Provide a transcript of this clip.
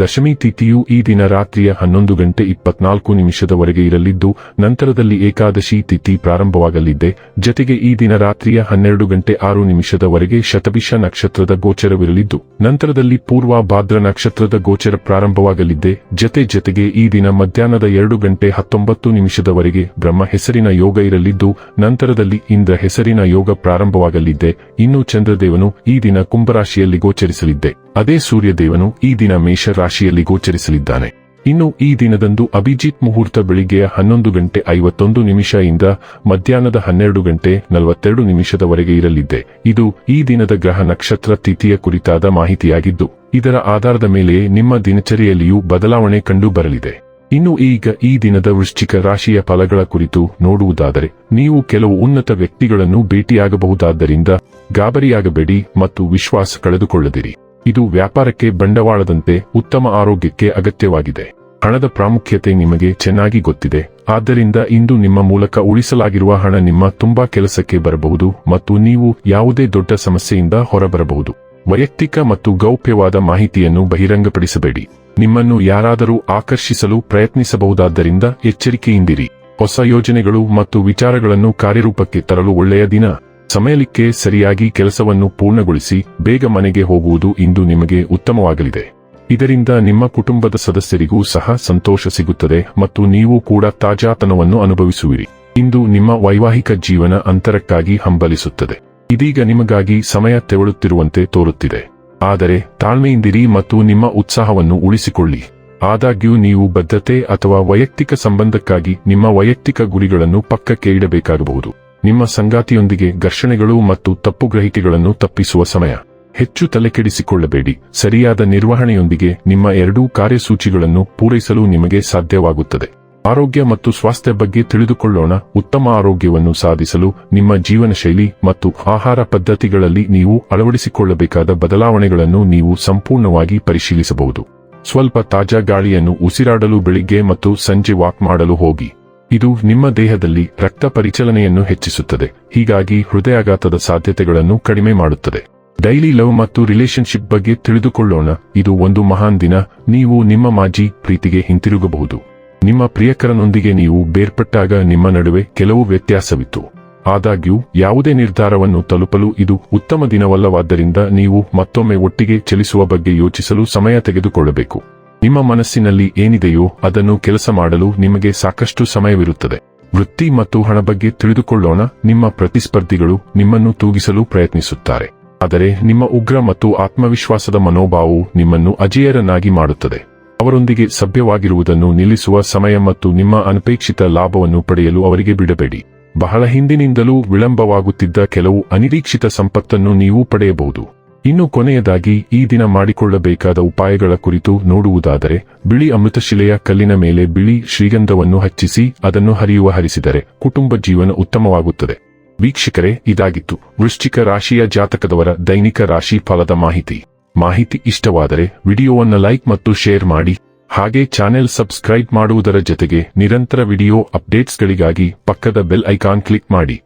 ದಶಮಿ ತಿಥಿಯು ಈ ದಿನ ರಾತ್ರಿಯ ಹನ್ನೊಂದು ಗಂಟೆ ಇಪ್ಪತ್ನಾಲ್ಕು ನಿಮಿಷದವರೆಗೆ ಇರಲಿದ್ದು, ನಂತರದಲ್ಲಿ ಏಕಾದಶಿ ತಿಥಿ ಪ್ರಾರಂಭವಾಗಲಿದ್ದೆ ಜತೆಗೆ ಈ ದಿನ ರಾತ್ರಿಯ ಹನ್ನೆರಡು ಗಂಟೆ ಆರು ನಿಮಿಷದವರೆಗೆ ಶತಭಿಷ ನಕ್ಷತ್ರದ ಗೋಚರವಿರಲಿದ್ದು, ನಂತರದಲ್ಲಿ ಪೂರ್ವ ಭಾದ್ರ ನಕ್ಷತ್ರದ ಗೋಚರ ಪ್ರಾರಂಭವಾಗಲಿದ್ದೆ ಜತೆ ಜತೆಗೆ ಈ ದಿನ ಮಧ್ಯಾಹ್ನದ ಎರಡು ಗಂಟೆ ಹತ್ತೊಂಬತ್ತು ನಿಮಿಷದವರೆಗೆ ಬ್ರಹ್ಮ ಹೆಸರಿನ ಯೋಗ ಇರಲಿದ್ದು, ನಂತರದಲ್ಲಿ ಇಂದ್ರ ಹೆಸರಿನ ಯೋಗ ಪ್ರಾರಂಭವಾಗಲಿದ್ದೆ ಇನ್ನು ಚಂದ್ರದೇವನು ಈ ದಿನ ಕುಂಭರಾಶಿಯಲ್ಲಿ ಗೋಚರಿಸಲಿದ್ದೆ. ಅದೇ ಸೂರ್ಯದೇವನು ಈ ದಿನ ಮೇಷ ರಾಶಿಯಲ್ಲಿ ಗೋಚರಿಸಲಿದ್ದಾನೆ. ಇನ್ನು ಈ ದಿನದಂದು ಅಭಿಜಿತ್ ಮುಹೂರ್ತ ಬೆಳಿಗ್ಗೆಯ ಹನ್ನೊಂದು ಗಂಟೆ ಐವತ್ತೊಂದು ನಿಮಿಷ ಇಂದ ಮಧ್ಯಾಹ್ನದ ಹನ್ನೆರಡು ಗಂಟೆ ನಲವತ್ತೆರಡು ನಿಮಿಷದವರೆಗೆ ಇರಲಿದೆ ಇದು ಈ ದಿನದ ಗ್ರಹ ನಕ್ಷತ್ರ ತಿಥಿಯ ಕುರಿತಾದ ಮಾಹಿತಿಯಾಗಿದ್ದು, ಇದರ ಆಧಾರದ ಮೇಲೆ ನಿಮ್ಮ ದಿನಚರಿಯಲ್ಲಿಯೂ ಬದಲಾವಣೆ ಕಂಡು ಬರಲಿದೆ ಇನ್ನು ಈಗ ಈ ದಿನದ ವೃಶ್ಚಿಕ ರಾಶಿಯ ಫಲಗಳ ಕುರಿತು ನೋಡುವುದಾದರೆ, ನೀವು ಕೆಲವು ಉನ್ನತ ವ್ಯಕ್ತಿಗಳನ್ನು ಭೇಟಿಯಾಗಬಹುದಾದ್ದರಿಂದ ಗಾಬರಿಯಾಗಬೇಡಿ ಮತ್ತು ವಿಶ್ವಾಸ ಕಳೆದುಕೊಳ್ಳದಿರಿ. ಇದು ವ್ಯಾಪಾರಕ್ಕೆ ಬಂಡವಾಳದಂತೆ ಉತ್ತಮ ಆರೋಗ್ಯಕ್ಕೆ ಅಗತ್ಯವಾಗಿದೆ. ಹಣದ ಪ್ರಾಮುಖ್ಯತೆ ನಿಮಗೆ ಚೆನ್ನಾಗಿ ಗೊತ್ತಿದೆ. ಆದ್ದರಿಂದ ಇಂದು ನಿಮ್ಮ ಮೂಲಕ ಉಳಿಸಲಾಗಿರುವ ಹಣ ನಿಮ್ಮ ತುಂಬಾ ಕೆಲಸಕ್ಕೆ ಬರಬಹುದು ಮತ್ತು ನೀವು ಯಾವುದೇ ದೊಡ್ಡ ಸಮಸ್ಯೆಯಿಂದ ಹೊರಬರಬಹುದು. ವೈಯಕ್ತಿಕ ಮತ್ತು ಗೌಪ್ಯವಾದ ಮಾಹಿತಿಯನ್ನು ಬಹಿರಂಗಪಡಿಸಬೇಡಿ. ನಿಮ್ಮನ್ನು ಯಾರಾದರೂ ಆಕರ್ಷಿಸಲು ಪ್ರಯತ್ನಿಸಬಹುದಾದ್ದರಿಂದ ಎಚ್ಚರಿಕೆಯಿಂದಿರಿ. ಹೊಸ ಯೋಜನೆಗಳು ಮತ್ತು ವಿಚಾರಗಳನ್ನು ಕಾರ್ಯರೂಪಕ್ಕೆ ತರಲು ಒಳ್ಳೆಯ ದಿನ. ಸಮಯಲಿಕ್ಕೆ ಸರಿಯಾಗಿ ಕೆಲಸವನ್ನು ಪೂರ್ಣಗೊಳಿಸಿ ಬೇಗ ಮನೆಗೆ ಹೋಗುವುದು ಇಂದು ನಿಮಗೆ ಉತ್ತಮವಾಗಲಿದೆ. ಇದರಿಂದ ನಿಮ್ಮ ಕುಟುಂಬದ ಸದಸ್ಯರಿಗೂ ಸಹ ಸಂತೋಷ ಸಿಗುತ್ತದೆ ಮತ್ತು ನೀವು ಕೂಡ ತಾಜಾತನವನ್ನು ಅನುಭವಿಸುವಿರಿ. ಇಂದು ನಿಮ್ಮ ವೈವಾಹಿಕ ಜೀವನ ಅಂತರಕ್ಕಾಗಿ ಹಂಬಲಿಸುತ್ತದೆ. ಇದೀಗ ನಿಮಗಾಗಿ ಸಮಯ ತೆವಳುತ್ತಿರುವಂತೆ ತೋರುತ್ತಿದೆ. ಆದರೆ ತಾಳ್ಮೆಯಿಂದಿರಿ ಮತ್ತು ನಿಮ್ಮ ಉತ್ಸಾಹವನ್ನು ಉಳಿಸಿಕೊಳ್ಳಿ. ಆದಾಗ್ಯೂ ನೀವು ಬದ್ಧತೆ ಅಥವಾ ವೈಯಕ್ತಿಕ ಸಂಬಂಧಕ್ಕಾಗಿ ನಿಮ್ಮ ವೈಯಕ್ತಿಕ ಗುರಿಗಳನ್ನು ಪಕ್ಕಕ್ಕೆ ಇಡಬೇಕಾಗಬಹುದು. ನಿಮ್ಮ ಸಂಗಾತಿಯೊಂದಿಗೆ ಘರ್ಷಣೆಗಳು ಮತ್ತು ತಪ್ಪು ಗ್ರಹಿಕೆಗಳನ್ನು ತಪ್ಪಿಸುವ ಸಮಯ. ಹೆಚ್ಚು ತಲೆಕೆಡಿಸಿಕೊಳ್ಳಬೇಡಿ. ಸರಿಯಾದ ನಿರ್ವಹಣೆಯೊಂದಿಗೆ ನಿಮ್ಮ ಎರಡೂ ಕಾರ್ಯಸೂಚಿಗಳನ್ನು ಪೂರೈಸಲು ನಿಮಗೆ ಸಾಧ್ಯವಾಗುತ್ತದೆ. ಆರೋಗ್ಯ ಮತ್ತು ಸ್ವಾಸ್ಥ್ಯ ಬಗ್ಗೆ ತಿಳಿದುಕೊಳ್ಳೋಣ. ಉತ್ತಮ ಆರೋಗ್ಯವನ್ನು ಸಾಧಿಸಲು ನಿಮ್ಮ ಜೀವನ ಶೈಲಿ ಮತ್ತು ಆಹಾರ ಪದ್ಧತಿಗಳಲ್ಲಿ ನೀವು ಅಳವಡಿಸಿಕೊಳ್ಳಬೇಕಾದ ಬದಲಾವಣೆಗಳನ್ನು ನೀವು ಸಂಪೂರ್ಣವಾಗಿ ಪರಿಶೀಲಿಸಬಹುದು. ಸ್ವಲ್ಪ ತಾಜಾ ಗಾಳಿಯನ್ನು ಉಸಿರಾಡಲು ಬೆಳಿಗ್ಗೆ ಮತ್ತು ಸಂಜೆ ವಾಕ್ ಮಾಡಲು ಹೋಗಿ. ಇದು ನಿಮ್ಮ ದೇಹದಲ್ಲಿ ರಕ್ತ ಪರಿಚಲನೆಯನ್ನು ಹೆಚ್ಚಿಸುತ್ತದೆ. ಹೀಗಾಗಿ ಹೃದಯಾಘಾತದ ಸಾಧ್ಯತೆಗಳನ್ನು ಕಡಿಮೆ ಮಾಡುತ್ತದೆ. ಡೈಲಿ ಲವ್ ಮತ್ತು ರಿಲೇಶನ್ಶಿಪ್ ಬಗ್ಗೆ ತಿಳಿದುಕೊಳ್ಳೋಣ. ಇದು ಒಂದು ಮಹಾನ್ ದಿನ. ನೀವು ನಿಮ್ಮ ಮಾಜಿ ಪ್ರೀತಿಗೆ ಹಿಂತಿರುಗಬಹುದು. ನಿಮ್ಮ ಪ್ರಿಯಕರನೊಂದಿಗೆ ನೀವು ಬೇರ್ಪಟ್ಟಾಗ ನಿಮ್ಮ ನಡುವೆ ಕೆಲವು ವ್ಯತ್ಯಾಸವಿತ್ತು. ಆದಾಗ್ಯೂ, ಯಾವುದೇ ನಿರ್ಧಾರವನ್ನು ತಲುಪಲು ಇದು ಉತ್ತಮ ದಿನವಲ್ಲವಾದ್ದರಿಂದ ನೀವು ಮತ್ತೊಮ್ಮೆ ಒಟ್ಟಿಗೆ ಚಲಿಸುವ ಬಗ್ಗೆ ಯೋಚಿಸಲು ಸಮಯ ತೆಗೆದುಕೊಳ್ಳಬೇಕು. ನಿಮ್ಮ ಮನಸ್ಸಿನಲ್ಲಿ ಏನಿದೆಯೋ ಅದನ್ನು ಕೆಲಸ ಮಾಡಲು ನಿಮಗೆ ಸಾಕಷ್ಟು ಸಮಯವಿರುತ್ತದೆ. ವೃತ್ತಿ ಮತ್ತು ಹಣ ಬಗ್ಗೆ ತಿಳಿದುಕೊಳ್ಳೋಣ. ನಿಮ್ಮ ಪ್ರತಿಸ್ಪರ್ಧಿಗಳು ನಿಮ್ಮನ್ನು ತೂಗಿಸಲು ಪ್ರಯತ್ನಿಸುತ್ತಾರೆ. ಆದರೆ ನಿಮ್ಮ ಉಗ್ರ ಮತ್ತು ಆತ್ಮವಿಶ್ವಾಸದ ಮನೋಭಾವವು ನಿಮ್ಮನ್ನು ಅಜೇಯರನ್ನಾಗಿ ಮಾಡುತ್ತದೆ. ಅವರೊಂದಿಗೆ ಸಭ್ಯವಾಗಿರುವುದನ್ನು ನಿಲ್ಲಿಸುವ ಸಮಯ ಮತ್ತು ನಿಮ್ಮ ಅನಪೇಕ್ಷಿತ ಲಾಭವನ್ನು ಪಡೆಯಲು ಅವರಿಗೆ ಬಿಡಬೇಡಿ. ಬಹಳ ಹಿಂದಿನಿಂದಲೂ ವಿಳಂಬವಾಗುತ್ತಿದ್ದ ಕೆಲವು ಅನಿರೀಕ್ಷಿತ ಸಂಪತ್ತನ್ನು ನೀವು ಪಡೆಯಬಹುದು. ಇನ್ನು ಕೊನೆಯದಾಗಿ ಈ ದಿನ ಮಾಡಿಕೊಳ್ಳಬೇಕಾದ ಉಪಾಯಗಳ ಕುರಿತು ನೋಡುವುದಾದರೆ, ಬಿಳಿ ಅಮೃತಶಿಲೆಯ ಕಲ್ಲಿನ ಮೇಲೆ ಬಿಳಿ ಶ್ರೀಗಂಧವನ್ನು ಹಚ್ಚಿಸಿ ಅದನ್ನು ಹರಿಯುವ ಹರಿಸಿದರೆ ಕುಟುಂಬ ಜೀವನ ಉತ್ತಮವಾಗುತ್ತದೆ. ವೀಕ್ಷಕರೇ, ಇದಾಗಿತ್ತು. ವೃಶ್ಚಿಕ ರಾಶಿಯ ಜಾತಕದವರ ದೈನಿಕ ರಾಶಿ ಫಲದ ಮಾಹಿತಿ. ಮಾಹಿತಿ ಇಷ್ಟವಾದರೆ ವಿಡಿಯೋವನ್ನು ಲೈಕ್ ಮತ್ತು ಶೇರ್ ಮಾಡಿ. ಹಾಗೆ ಚಾನೆಲ್ ಸಬ್ಸ್ಕ್ರೈಬ್ ಮಾಡುವುದರ ಜೊತೆಗೆ ನಿರಂತರ ವಿಡಿಯೋ ಅಪ್ಡೇಟ್ಸ್ಗಳಿಗಾಗಿ ಪಕ್ಕದ ಬೆಲ್ ಐಕಾನ್ ಕ್ಲಿಕ್ ಮಾಡಿ.